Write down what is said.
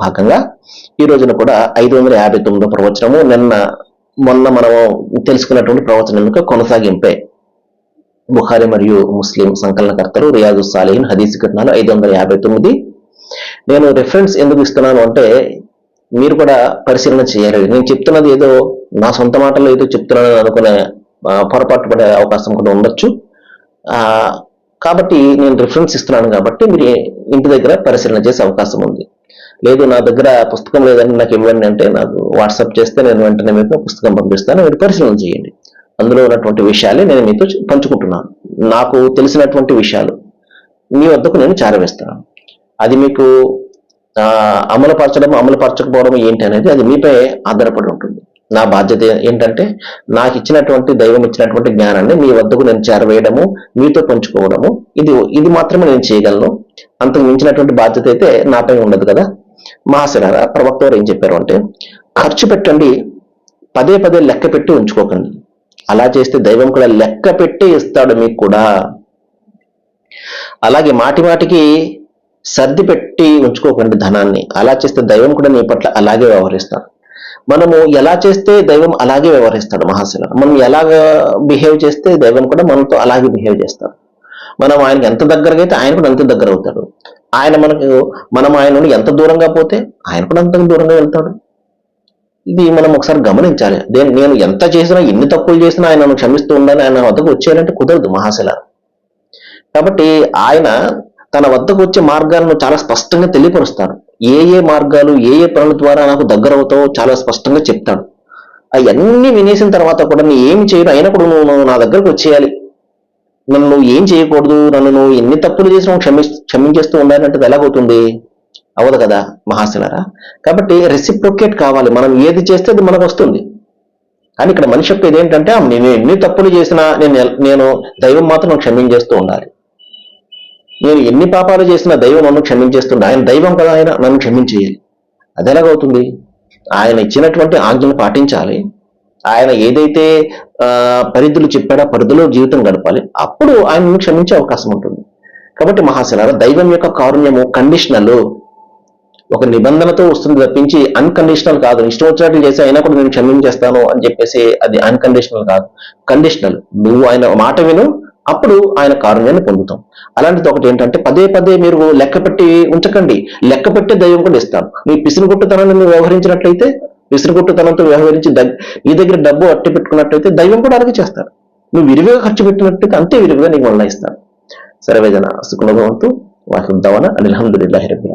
భాగంగా ఈ రోజున కూడా ఐదు వందల యాభై తొమ్మిదో ప్రవచనము నిన్న మొన్న మనము తెలుసుకున్నటువంటి ప్రవచనం యొక్క కొనసాగింపే. బుఖారి మరియు ముస్లిం సంకలనకర్తలు రియాజు సాలిహిన్ హదీస్ కట్నాలు ఐదు వందల యాభై తొమ్మిది. నేను రిఫరెన్స్ ఎందుకు ఇస్తున్నాను అంటే మీరు కూడా పరిశీలన చేయాలి. నేను చెప్తున్నది ఏదో నా సొంత మాటల్లో ఏదో చెప్తున్నాను అనుకునే పొరపాటు పడే అవకాశం కూడా ఉండొచ్చు. కాబట్టి నేను రిఫరెన్స్ ఇస్తున్నాను కాబట్టి మీరు ఇంటి దగ్గర పరిశీలన చేసే అవకాశం ఉంది. లేదు నా దగ్గర పుస్తకం లేదని నాకు ఇవ్వండి అంటే నాకు వాట్సాప్ చేస్తే నేను వెంటనే మీకు పుస్తకం పంపిస్తాను మీరు పరిశీలన చేయండి. అందులో ఉన్నటువంటి విషయాలే నేను మీతో పంచుకుంటున్నాను. నాకు తెలిసినటువంటి విషయాలు మీ వద్దకు నేను చేరవేస్తున్నాను. అది మీకు అమలుపరచడం అమలుపరచకపోవడం ఏంటి అనేది అది మీపై ఆధారపడి ఉంటుంది. నా బాధ్యత ఏంటంటే నాకు ఇచ్చినటువంటి దైవం ఇచ్చినటువంటి జ్ఞానాన్ని మీ వద్దకు నేను చేరవేయడము మీతో పంచుకోవడము. ఇది ఇది మాత్రమే నేను చేయగలను. అంతకు మించినటువంటి బాధ్యత అయితే నాపై ఉండదు కదా. మహాశిలారా ప్రవక్త గారు ఏం చెప్పారు అంటే ఖర్చు పెట్టండి పదే పదే లెక్క పెట్టి ఉంచుకోకండి. అలా చేస్తే దైవం కూడా లెక్క పెట్టి ఇస్తాడు మీకు కూడా. అలాగే మాటి మాటికి సర్ది పెట్టి ఉంచుకోకండి ధనాన్ని. అలా చేస్తే దైవం కూడా నీ పట్ల అలాగే వ్యవహరిస్తాడు. మనము ఎలా చేస్తే దైవం అలాగే వ్యవహరిస్తాడు మహాశిల మనం ఎలాగ బిహేవ్ చేస్తే దైవం కూడా మనతో అలాగే బిహేవ్ చేస్తాడు. మనం ఆయనకి ఎంత దగ్గరగా అయితే ఆయన కూడా అంత దగ్గర అవుతాడు. ఆయన మనకు మనం ఆయన నుండి ఎంత దూరంగా పోతే ఆయన కూడా అంత దూరంగా వెళ్తాడు. ఇది మనం ఒకసారి గమనించాలి. దేని నేను ఎంత చేసినా ఎన్ని తప్పులు చేసినా ఆయన క్షమిస్తూ ఉండాలి ఆయన వద్దకు వచ్చేయాలంటే కుదరదు మహాశిల. కాబట్టి ఆయన తన వద్దకు వచ్చే మార్గాలను చాలా స్పష్టంగా తెలియపరుస్తాడు. ఏ ఏ మార్గాలు ఏ ఏ పనుల ద్వారా నాకు దగ్గర అవుతావో చాలా స్పష్టంగా చెప్తాడు. అవన్నీ వినేసిన తర్వాత కూడా నేను ఏమి చేయను అయినప్పుడు నువ్వు నువ్వు నా దగ్గరకు వచ్చేయాలి. నన్ను నువ్వు ఏం చేయకూడదు? నన్ను నువ్వు ఎన్ని తప్పులు చేసినా క్షమి క్షమించేస్తూ ఉండాలంటే ఎలాగవుతుంది? అవదు కదా మహాశిలరా కాబట్టి రెసిప్రొకేట్ కావాలి. మనం ఏది చేస్తే అది మనకు వస్తుంది. కానీ ఇక్కడ మనిషి యొక్క ఇదేంటంటే నేను ఎన్ని తప్పులు చేసినా నేను నేను దైవం మాత్రం క్షమించేస్తూ ఉండాలి. నేను ఎన్ని పాపాలు చేసినా దైవం నన్ను క్షమించేస్తుండే ఆయన దైవం కదా ఆయన నన్ను క్షమించేయాలి. అది ఎలాగవుతుంది? ఆయన ఇచ్చినటువంటి ఆజ్ఞలు పాటించాలి. ఆయన ఏదైతే ఆ, పరిధులు చెప్పాడో పరిధిలో జీవితం గడపాలి అప్పుడు ఆయనను క్షమించే అవకాశం ఉంటుంది. కాబట్టి మహాశిలార దైవం యొక్క కారుణ్యము కండిషనల్ ఒక నిబంధనతో వస్తుంది తప్పించి అన్కండిషనల్ కాదు. ఇష్టం వచ్చినట్లు చేసి అయినా కూడా నేను క్షమించేస్తాను అని చెప్పేసి అది అన్కండిషనల్ కాదు. కండిషనల్ నువ్వు ఆయన మాట విను అప్పుడు ఆయన కారుణ్యాన్ని పొందుతాం. అలాంటిది ఒకటి ఏంటంటే పదే పదే మీరు లెక్క పెట్టి ఉంచకండి. లెక్క పెట్టే దైవం కూడా ఇస్తాను మీ పిసినుగుట్టుతనాన్ని మీరు వ్యవహరించినట్లయితే పిసినుగుట్టుతనంతో వ్యవహరించి నీ దగ్గర డబ్బు అట్టి పెట్టుకున్నట్టయితే దైవం కూడా అలాగే చేస్తాడు. నువ్వు విరివిగా ఖర్చు పెట్టినట్లయితే అంతే విరివిగా నీకు వల్ల ఇస్తాడు. సర్వేజన సుఖనుభవంతు వాసుద్దవన అనిల్హమ్దుల్లాహి రబ్బిల్